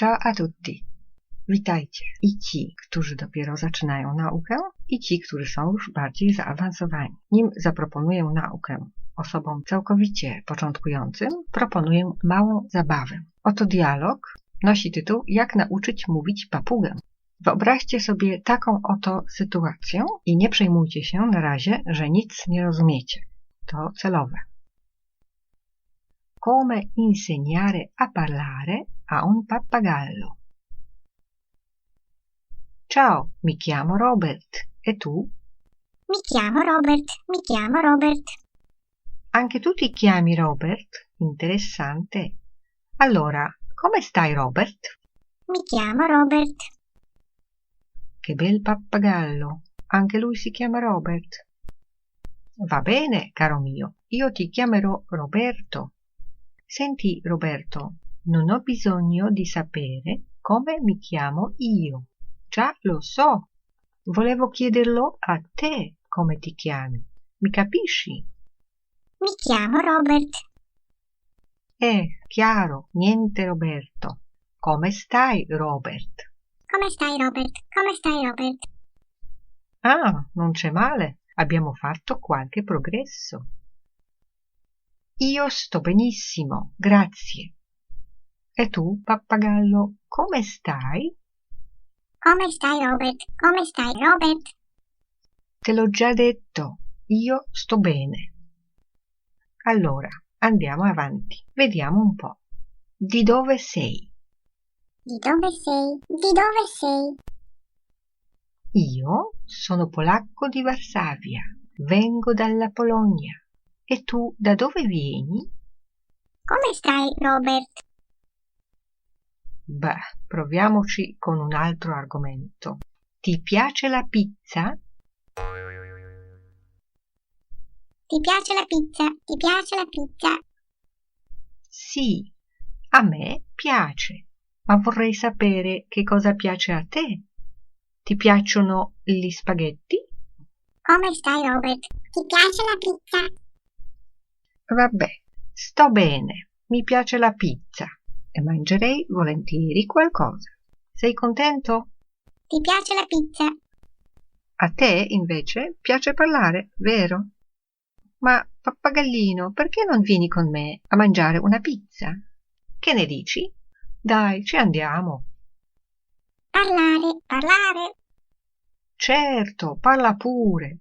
Ciao a tutti. Witajcie i ci, którzy dopiero zaczynają naukę, i ci, którzy są już bardziej zaawansowani. Nim zaproponuję naukę osobom całkowicie początkującym, proponuję małą zabawę. Oto dialog nosi tytuł Jak nauczyć mówić papugę. Wyobraźcie sobie taką oto sytuację i nie przejmujcie się na razie, że nic nie rozumiecie. To celowe. Come insegnare a parlare a un pappagallo. Ciao, mi chiamo Robert. E tu? Mi chiamo Robert, mi chiamo Robert. Anche tu ti chiami Robert? Interessante. Allora, come stai Robert? Mi chiamo Robert. Che bel pappagallo. Anche lui si chiama Robert. Va bene, caro mio, io ti chiamerò Roberto. Senti, Roberto, non ho bisogno di sapere come mi chiamo io. Già lo so. Volevo chiederlo a te come ti chiami. Mi capisci? Mi chiamo Robert. Eh, chiaro, niente Roberto. Come stai, Robert? Come stai Robert? Come stai Robert? Ah, non c'è male. Abbiamo fatto qualche progresso. Io sto benissimo, grazie. E tu, pappagallo, come stai? Come stai Robert? Come stai Robert? Te l'ho già detto, io sto bene. Allora, andiamo avanti. Vediamo un po'. Di dove sei? Di dove sei? Di dove sei? Io sono polacco di Varsavia. Vengo dalla Polonia. E tu da dove vieni? Come stai Robert? Beh, proviamoci con un altro argomento. Ti piace la pizza? Ti piace la pizza? Ti piace la pizza? Sì, a me piace, ma vorrei sapere che cosa piace a te. Ti piacciono gli spaghetti? Come stai Robert? Ti piace la pizza? Vabbè, sto bene, mi piace la pizza e mangerei volentieri qualcosa. Sei contento? Ti piace la pizza? A te, invece, piace parlare, vero? Ma, pappagallino, perché non vieni con me a mangiare una pizza? Che ne dici? Dai, ci andiamo. Parlare, parlare. Certo, parla pure.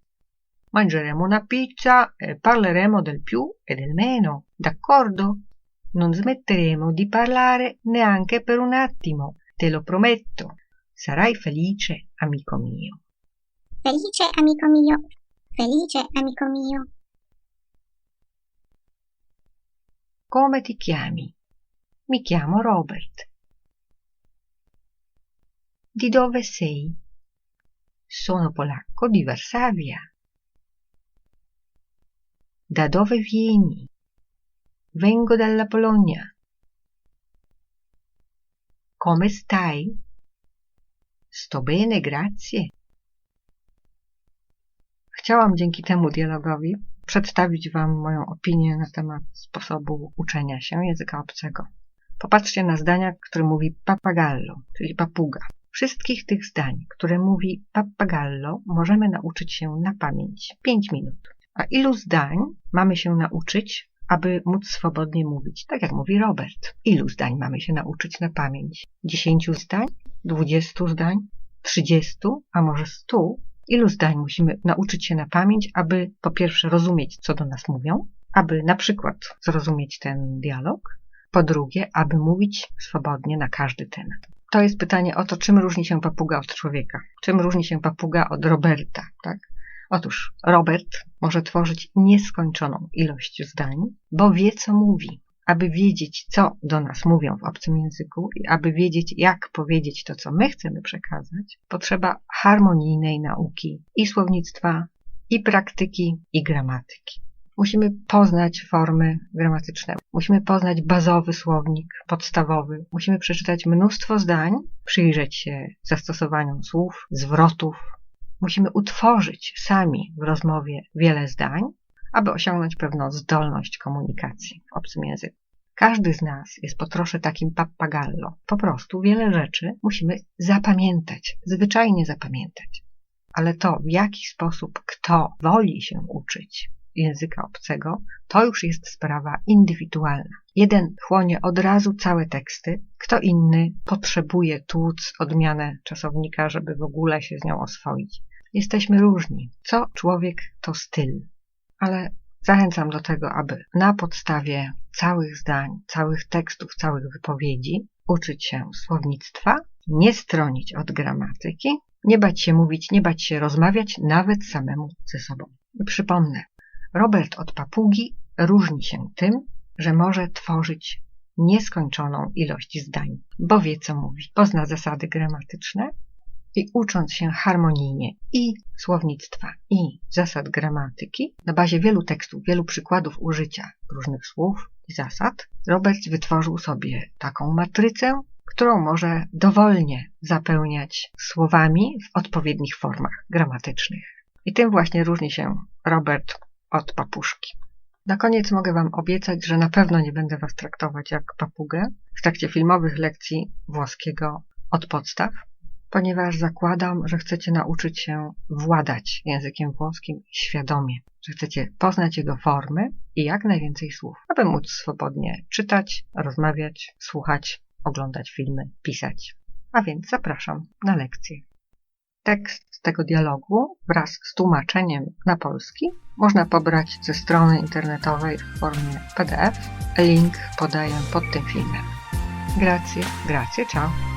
Mangeremo una pizza e parleremo del più e del meno, d'accordo? Non smetteremo di parlare neanche per un attimo, te lo prometto. Sarai felice, amico mio. Felice amico mio. Felice amico mio. Come ti chiami? Mi chiamo Robert. Di dove sei? Sono polacco di Varsavia. Da dove vieni? Vengo dalla Polonia. Come stai? Sto bene, grazie. Chciałam dzięki temu dialogowi przedstawić Wam moją opinię na temat sposobu uczenia się języka obcego. Popatrzcie na zdania, które mówi papagallo, czyli papuga. Wszystkich tych zdań, które mówi papagallo, możemy nauczyć się na pamięć. 5 minut. A ilu zdań mamy się nauczyć, aby móc swobodnie mówić? Tak jak mówi Robert. Ilu zdań mamy się nauczyć na pamięć? 10 zdań? 20 zdań? 30? A może 100? Ilu zdań musimy nauczyć się na pamięć, aby po pierwsze rozumieć, co do nas mówią, aby na przykład zrozumieć ten dialog, po drugie, aby mówić swobodnie na każdy temat. To jest pytanie o to, czym różni się papuga od człowieka. Czym różni się papuga od Roberta, tak? Otóż Robert może tworzyć nieskończoną ilość zdań, bo wie, co mówi. Aby wiedzieć, co do nas mówią w obcym języku i aby wiedzieć, jak powiedzieć to, co my chcemy przekazać, potrzeba harmonijnej nauki i słownictwa, i praktyki, i gramatyki. Musimy poznać formy gramatyczne, musimy poznać bazowy słownik, podstawowy, musimy przeczytać mnóstwo zdań, przyjrzeć się zastosowaniom słów, zwrotów. Musimy utworzyć sami w rozmowie wiele zdań, aby osiągnąć pewną zdolność komunikacji w obcym języku. Każdy z nas jest po trosze takim pappagallo. Po prostu wiele rzeczy musimy zapamiętać, zwyczajnie zapamiętać. Ale to, w jaki sposób kto woli się uczyć języka obcego, to już jest sprawa indywidualna. Jeden chłonie od razu całe teksty, kto inny potrzebuje tłuc odmianę czasownika, żeby w ogóle się z nią oswoić. Jesteśmy różni. Co człowiek, to styl. Ale zachęcam do tego, aby na podstawie całych zdań, całych tekstów, całych wypowiedzi uczyć się słownictwa, nie stronić od gramatyki, nie bać się mówić, nie bać się rozmawiać, nawet samemu ze sobą. Przypomnę, Robert od papugi różni się tym, że może tworzyć nieskończoną ilość zdań, bo wie co mówi, pozna zasady gramatyczne i ucząc się harmonijnie i słownictwa, i zasad gramatyki, na bazie wielu tekstów, wielu przykładów użycia różnych słów i zasad, Robert wytworzył sobie taką matrycę, którą może dowolnie zapełniać słowami w odpowiednich formach gramatycznych. I tym właśnie różni się Robert od papuszki. Na koniec mogę Wam obiecać, że na pewno nie będę Was traktować jak papugę w trakcie filmowych lekcji włoskiego od podstaw, ponieważ zakładam, że chcecie nauczyć się władać językiem włoskim świadomie, że chcecie poznać jego formy i jak najwięcej słów, aby móc swobodnie czytać, rozmawiać, słuchać, oglądać filmy, pisać. A więc zapraszam na lekcję. Tekst tego dialogu wraz z tłumaczeniem na polski można pobrać ze strony internetowej w formie PDF. Link podaję pod tym filmem. Grazie, grazie, ciao.